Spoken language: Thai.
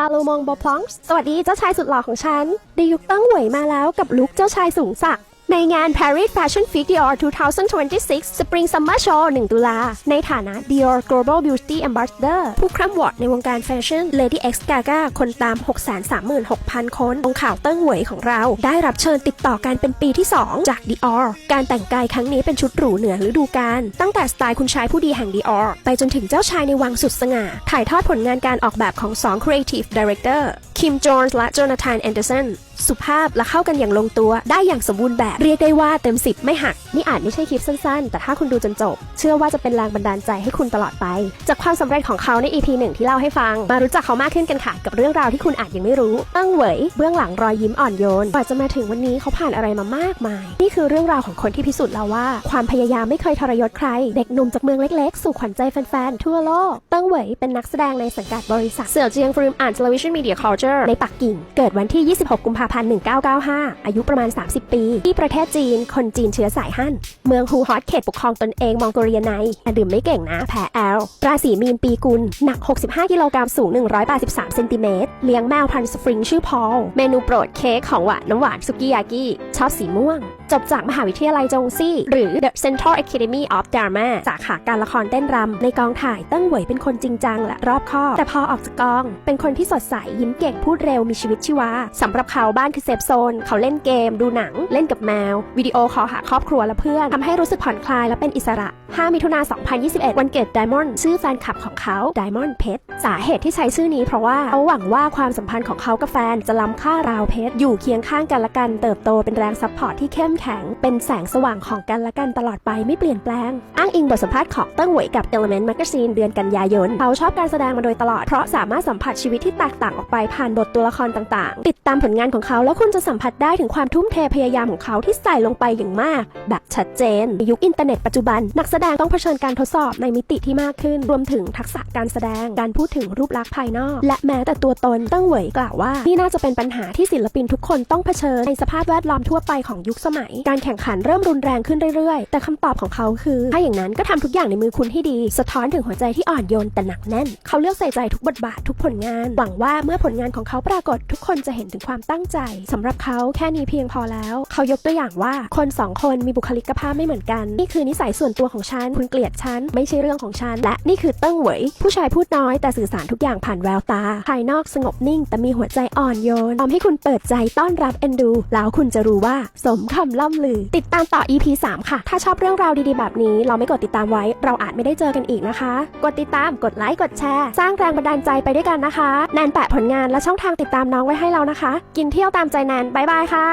ซาโลมองโบพลองสวัสดีเจ้าชายสุดหล่อของฉันไดยุคตั้งหวยมาแล้วกับลุกเจ้าชายสูงสักดิ์ ในงาน Paris Fashion Week Dior 2026 Spring Summer Show 1 ตุลา ในฐานะ Dior Global Beauty Ambassador ผู้คร่ำวอดในวงการแฟชั่น Lady X Gaga คนตาม 636,000 คนองข่าวเติ้งหวยของเรา ได้รับเชิญติดต่อกันเป็นปีที่ 2 จาก Dior การแต่งกายครั้งนี้เป็นชุดหรูเหนือฤดูกาลตั้งแต่สไตล์คุณชายผู้ดีแห่ง Dior ไปจนถึงเจ้าชายในวังสุดสง่า ถ่ายทอดผลงานการออกแบบของ 2 Creative Director คิมจอห์นและโจนาธานแอนเดอร์สัน สุภาพและเข้ากันอย่างลงตัว ได้อย่างสมบูรณ์แบบเรียกได้ว่าเต็มสิบไม่หัก นี่อาจไม่ใช่คลิปสั้นๆ แต่ถ้าคุณดูจนจบ เชื่อว่าจะเป็นแรงบันดาลใจให้คุณตลอดไป จากความสำเร็จของเขาใน EP หนึ่งที่เล่าให้ฟัง มารู้จักเขามากขึ้นกันค่ะ กับเรื่องราวที่คุณอาจยังไม่รู้เตั้งเหวยเบื้องหลังรอยยิ้มอ่อนโยนกว่าจะมาถึงวันนี้เขาผ่านอะไรมามากมาย นี่คือเรื่องราวของคนที่พิสูจน์แล้วว่า ความพยายามไม่เคยทรยศใคร เด็กหนุ่มจากเมืองเล็กๆ สู่ขวัญใจแฟนๆทั่วโลกเตั้งเหวยเป็นนักแสดงในสังกัดบริษัทเสี่ยวเจียงฟิล์มอ่าน Television Media Culture ในปักกิ่งเกิดวันที่ 26 กุมภาพันธ์ 1995 อายุประมาณ 30 ปี ที่ประเทศจีน คนจีนเชื้อสายฮั่น เมืองฮูฮอตเขตปกครองตนเองมองโกเลียในแต่ดื่มไม่เก่งนะ แพ้แอล ราศีมีนปีกุล หนัก 65 กิโลกรัมสูง 183 เซนติเมตร เลี้ยงแมวพันธุ์สฟริงชื่อพอล เมนูโปรดเค้กของหวานน้ำหวานสุกิยากิ ชอบสีม่วง จบจากมหาวิทยาลัยจงซี่ หรือ The Central Academy of Drama สาขาการละครเต้นรำในกองถ่ายติ้งเหวยเป็นคนจริงจังและรอบคอบ แต่พอออกจากกอง เป็นคนที่สดใสยิ้มเก่งพูดเร็วมีชีวิตชีวาสำหรับเขาบ้านคือเซฟโซน เขาเล่นเกม ดูหนัง เล่นกับแมว วิดีโอคอลหาครอบครัวและเพื่อนทำให้รู้สึกผ่อนคลายและเป็นอิสระ 5 มิถุนา 2021 วันเกิดไดมอนด์ชื่อแฟนคลับของเขาไดมอนด์เพชรสาเหตุที่ใช้ชื่อนี้เพราะว่าเขาหวังว่าความสัมพันธ์ของเขากับแฟนจะล้ำค่าราวเพชรอยู่เคียงข้างกันและกันเติบโตเป็นแรงซัพพอร์ตที่เข้มแข็ง เป็นแสงสว่างของกันและกันตลอดไปไม่เปลี่ยนแปลง อ้างอิงบทสัมภาษณ์ของเติ้งหวยกับ Element Magazine เดือนกันยายนเขาชอบการแสดงมาโดยตลอดเพราะสามารถสัมผัสชีวิตที่แตกต่างออกไปผ่านบทตัวละครต่างๆ ติด ตามผลงานของเขาแล้วคุณจะสัมผัสได้ถึงความทุ่มเทพยายามของเขาที่ใส่ลงไปอย่างมาก แบบชัดเจนในยุคอินเทอร์เน็ตปัจจุบัน นักแสดงต้องเผชิญการทดสอบในมิติที่มากขึ้น รวมถึงทักษะการแสดง การพูดถึงรูปลักษณ์ภายนอก และแม้แต่ตัวตนติ้งเหวยกล่าวว่า นี่น่าจะเป็นปัญหาที่ศิลปินทุกคนต้องเผชิญในสภาพแวดล้อมทั่วไปของยุคสมัย การแข่งขันเริ่มรุนแรงขึ้นเรื่อยๆ แต่คำตอบของเขาคือ ถ้าอย่างนั้นก็ทำทุกอย่างในมือคุณให้ดี สะท้อนถึงหัวใจที่อ่อนโยนแต่หนักแน่น เขาเลือกใส่ใจทุกบทบาททุกผลงาน หวังว่าเมื่อผลงานของเขาปรากฏทุกคนจะเห็นถึงความตั้งใจสำหรับเขาแค่นี้เพียงพอแล้ว เขายกตัวอย่างว่าคนสองคนมีบุคลิกภาพไม่เหมือนกัน นี่คือนิสัยส่วนตัวของฉัน คุณเกลียดฉัน ไม่ใช่เรื่องของฉัน และนี่คือเติ้งเหวยผู้ชายพูดน้อยแต่สื่อสารทุกอย่างผ่านแววตา ภายนอกสงบนิ่ง แต่มีหัวใจอ่อนโยนทำให้คุณเปิดใจต้อนรับเอ็นดู แล้วคุณจะรู้ว่า สมคำล่ำลือ ติดตามต่อ EP 3 ค่ะ ถ้าชอบเรื่องราวดีๆแบบนี้ เราไม่กดติดตามไว้ เราอาจไม่ได้เจอกันอีกนะคะ กดติดตามกดไลค์กดแชร์ สร้างแรงบันดาลใจไปด้วยกันนะคะแนนแปะผลงานและช่องทางติดตามน้องไว้ให้เรานะคะกินเที่ยวตามใจแนนบายบายค่ะ